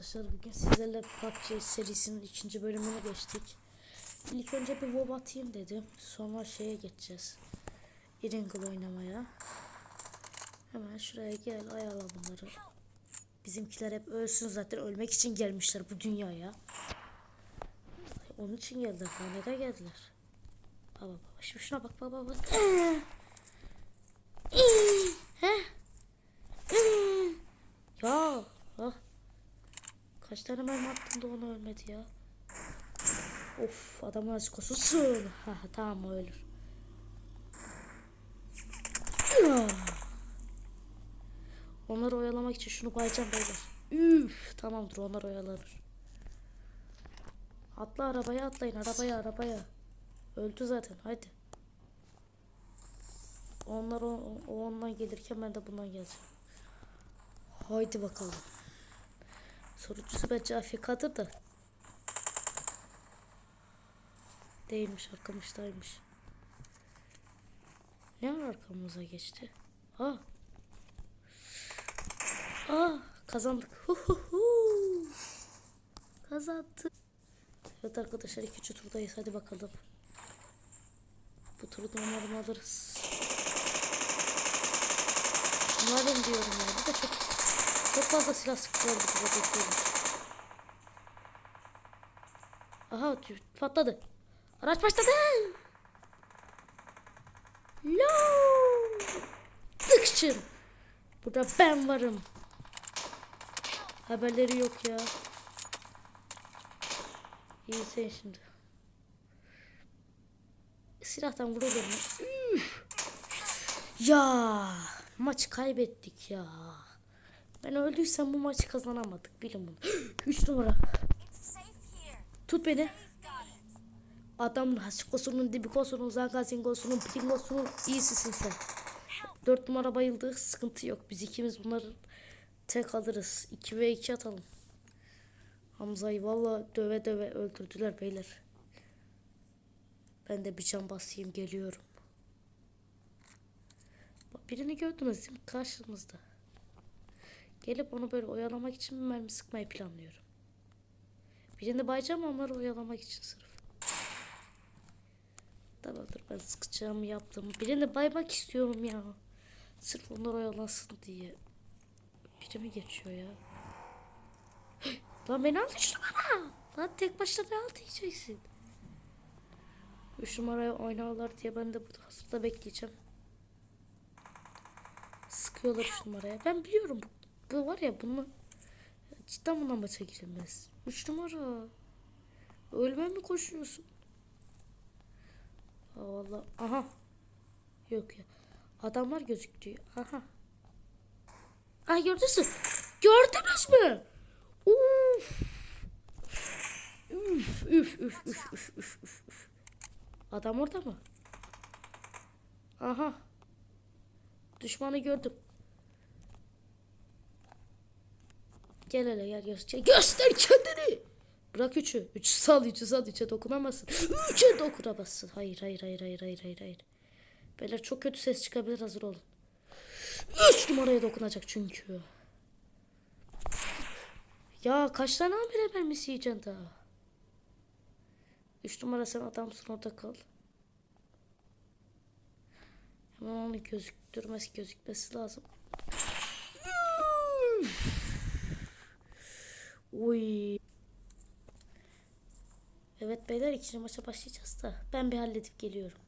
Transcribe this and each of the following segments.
Arkadaşlar bugün sizlerle PUBG serisinin ikinci bölümünü geçtik. İlk önce bir WoW atayım dedim. Sonra şeye geçeceğiz. Iringle oynamaya. Hemen şuraya gel ayarla bunları. Bizimkiler hep ölsün zaten ölmek için gelmişler bu dünyaya. Onun için geldiler. Neden geldiler? Baba baba. Şimdi şuna bak baba bak. Ya. Ah. Kaç tane mermi attım da onu ölmedi ya. Of adamın azıcık kosusun. Ha tamam o ölür. Onları oyalamak için şunu bayacağım beyler. Üf, tamamdır onlar oyalanır. Atla arabaya atlayın arabaya arabaya. Öldü zaten haydi. Onlar o, o ondan gelirken ben de bundan geleceğim. Haydi bakalım. Sorucusu bence AFK'dır da. Değilmiş arkamızdaymış. Ne var arkamıza geçti? Ha. Aa kazandık. Hu hu hu. Kazandık. Evet arkadaşlar ikinci turdayız hadi bakalım. Bu turu umarım alırız. Umarım diyorum ya. Bu da çok çok fazla silah sıktılar bu bekliyormuş. Aha patladı. Araç başladı. No. Tıkçım. Burada ben varım. Haberleri yok ya. İyi sen şimdi. Silahtan? Üf. Ya maç kaybettik ya. Ben öldüysem bu maçı kazanamadık bilin bunu. 3 numara. Tut beni. Adamın hasikosunun, dibikosunun, zangazingosunun, pilingosunun iyisisin sen. 4 numara bayıldı. Sıkıntı yok. Biz ikimiz bunları tek alırız. 2 ve 2 atalım. Hamza'yı valla döve döve öldürdüler beyler. Ben de bir can basayım geliyorum. Birini gördünüz değil mi? Karşımızda. Gelip onu böyle oyalamak için mermi sıkmayı planlıyorum. Birini bayacağım onları oyalamak için sırf. Tamamdır ben sıkacağımı yaptım. Birini baymak istiyorum ya. Sırf onlar oyalansın diye. Biri mi geçiyor ya? Lan beni al üç numara. Lan tek başına ne al diyeceksin. Üç numaraya oynarlar diye ben de burada hazırda bekleyeceğim. Sıkıyorlar üç numaraya. Ben biliyorum bu, bu var ya bunu cidden buna maça girilmez. Üç numara. Ölmeye mi koşuyorsun? Aa, vallahi aha. Yok ya. Adamlar gözüktü. Aha. Ay gördünüz mü? Gördünüz mü? Uf. Üf üf üf üf üf üf üf üf. Adam orada mı? Aha. Düşmanı gördüm. Gel hele gel göster. Göster kendini. Bırak üçü. Üçü sal üçü sal. Üçe dokunamazsın. Üçe dokunamazsın. Hayır hayır hayır hayır hayır hayır hayır. Beyler çok kötü ses çıkabilir hazır olun. Üç numaraya dokunacak çünkü. Ya kaç tane amire mermisi yiyeceksin daha? Üç numara sen adamsın orada kal. Hemen onu gözüktürmesi gözükmesi lazım. Uy. Evet beyler ikinci maça başlayacağız da ben bir halledip geliyorum.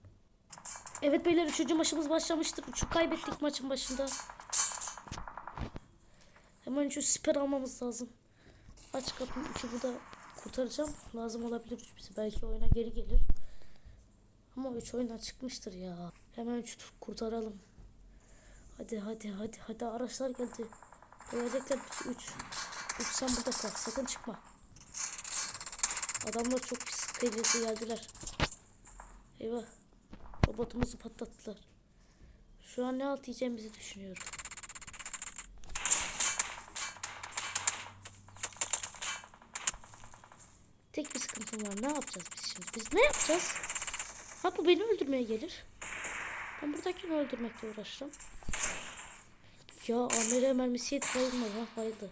Evet beyler üçüncü maçımız başlamıştır. Üçü kaybettik maçın başında. Hemen şu siper almamız lazım. Aç kapıyı üçü burada kurtaracağım. Lazım olabilir üç bize. Belki oyuna geri gelir. Ama üç oyuna çıkmıştır ya. Hemen üç kurtaralım. Hadi hadi hadi hadi araçlar geldi. Gelecekler üç. Üç, üç sen burada kal. Sakın çıkma. Adamlar çok pis geldiler. Eyvah. Robotumuzu patlattılar. Şu an ne alt yiyeceğimizi düşünüyorum. Tek bir sıkıntım var. Ne yapacağız biz şimdi? Biz ne yapacağız? Ha bu beni öldürmeye gelir. Ben buradakini öldürmekle uğraşacağım. Ya Amire mermisi yedi bayılmadı ha bayıldı.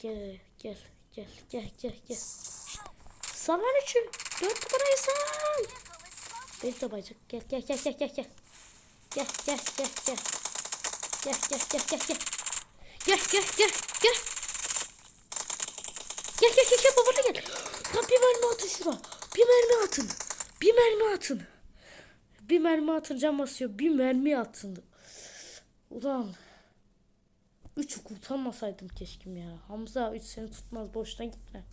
Gel gel gel gel gel gel. Sal lan üçü. Dört numarayı sal. Beni bayacak. Gel gel gel gel gel gel. Gel gel gel gel. Gel gel gel gel gel. Gel gel gel gel. Gel gel gel gel babana gel. Lan bir mermi atın şuna. Bir mermi atın. Bir mermi atın. Bir mermi atın can basıyor. Bir mermi atın. Ulan. Üçü kurtarmasaydım keşkim ya. Hamza üç seni tutmaz boşuna gitme.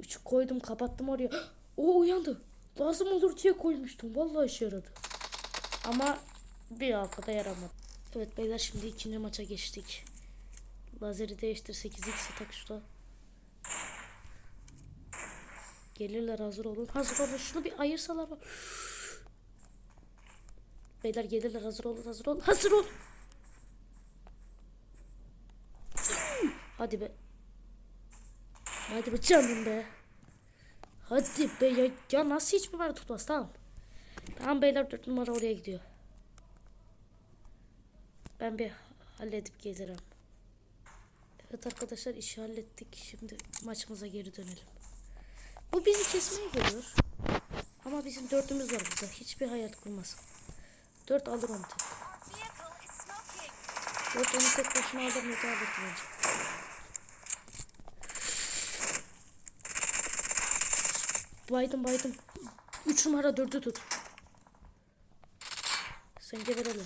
Üçü koydum kapattım oraya. O uyandı. Lazım olur diye koymuştum. Vallahi işe yaradı. Ama bir haftada yaramadı. Evet beyler şimdi ikinci maça geçtik. Lazeri değiştir 8x tak şurada. Gelirler hazır olun. Hazır olun. Şunu bir ayırsalar. Beyler gelirler hazır olun hazır olun. Hazır olun. Hadi be. Hadi be canım be. Hadi be ya, ya nasıl hiç numara tutmaz tamam. Tamam beyler 4 numara oraya gidiyor. Ben bir halledip gelirim. Evet arkadaşlar işi hallettik. Şimdi maçımıza geri dönelim. Bu bizi kesmeye geliyor. Ama bizim dördümüz var burada. Hiçbir hayal kurmaz. Dört alır onu tek. Dört onu tek başına alır mı daha Baydım baydım. Üç numara dördü tut. Sen geber hele.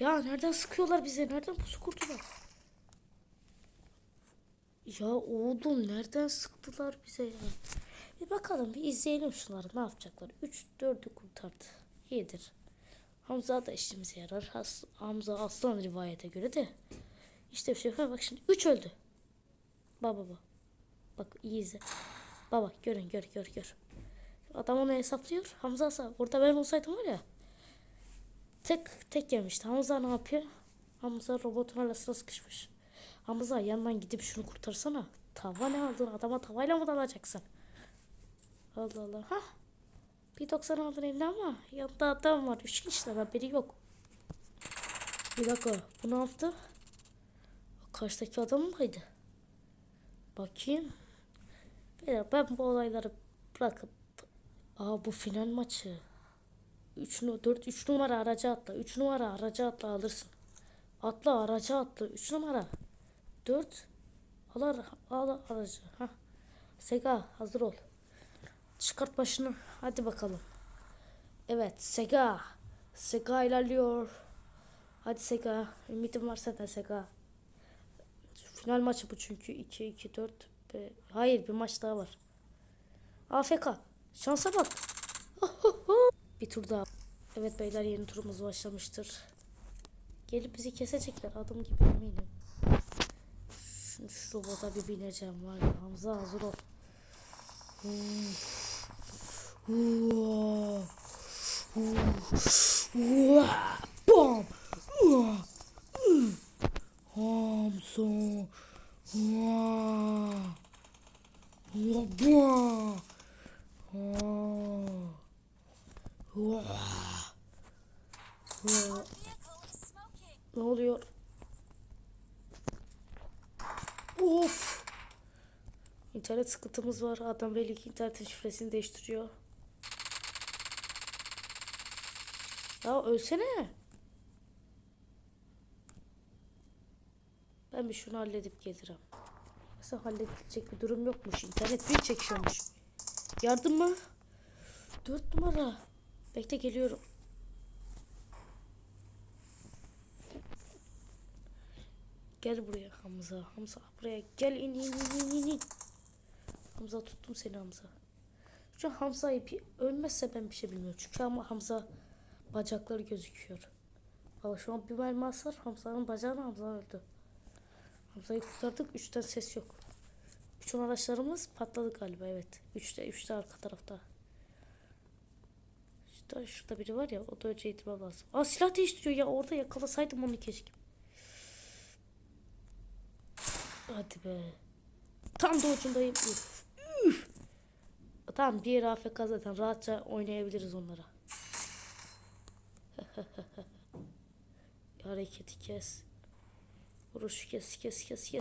Ya nereden sıkıyorlar bize? Nereden pusu kurdular? Ya oğlum nereden sıktılar bize ya? Bir bakalım bir izleyelim şunları ne yapacaklar. 3 4'ü kurtardı. İyidir. Hamza da işimize yarar. Has, Hamza aslan rivayete göre de. İşte bir şey. Bak şimdi 3 öldü. Baba baba. Bak iyi izle. Baba görün gör gör gör. Adam onu hesaplıyor. Hamza ise orada ben olsaydım var ya. Tek tek yemişti. Hamza ne yapıyor? Hamza robotun arasına sıkışmış. Hamza yandan gidip şunu kurtarsana. Tava ne aldın? Adama tavayla mı dalacaksın? Allah Allah. Ha? Bir 90 aldın eline ama yanında adam var. Üç kişiden haberi yok. Bir dakika. Bu ne yaptı? Karşıdaki adam mıydı? Bakayım. Bir ben bu olayları bırakıp Aa bu final maçı. 3 4 3 numara araca atla. 3 numara araca atla alırsın. Atla araca atla. 3 numara. 4 al, al aracı. Ha. Sega hazır ol. Çıkart başını. Hadi bakalım. Evet Sega. Sega ilerliyor. Hadi Sega. Ümidim var senden Sega. Final maçı bu çünkü. 2 2 4 be- Hayır bir maç daha var. AFK. Şansa bak. bir tur daha. Evet beyler yeni turumuz başlamıştır. Gelip bizi kesecekler adım gibi eminim. Şimdi şu robota bir bineceğim var ya. Hamza hazır ol. Bam. Hamza. Of. İnternet sıkıntımız var. Adam Relik internetin şifresini değiştiriyor. Ya ölsene. Ben bir şunu halledip gelirim. Mesela halledilecek bir durum yokmuş. İnternet bir çekiyormuş. Yardım mı? Dört numara. Bekle geliyorum. Gel buraya Hamza. Hamza buraya gel in in in in in. Hamza tuttum seni Hamza. Şu Hamza'yı bir ölmezse ben bir şey bilmiyorum. Çünkü ama Hamza bacakları gözüküyor. Ama şu an bir mermi hasar Hamza'nın bacağına Hamza öldü. Hamza'yı kurtardık. Üçten ses yok. Bütün araçlarımız patladı galiba evet. Üçte, üçte arka tarafta. Şurada, şurada biri var ya o da önce lazım. Aa silah değiştiriyor ya orada yakalasaydım onu keşke. Hadi be. Tam da ucundayım. Üf. Üf. Tamam bir AFK zaten rahatça oynayabiliriz onlara. Hareketi kes. Vuruş kes kes kes kes.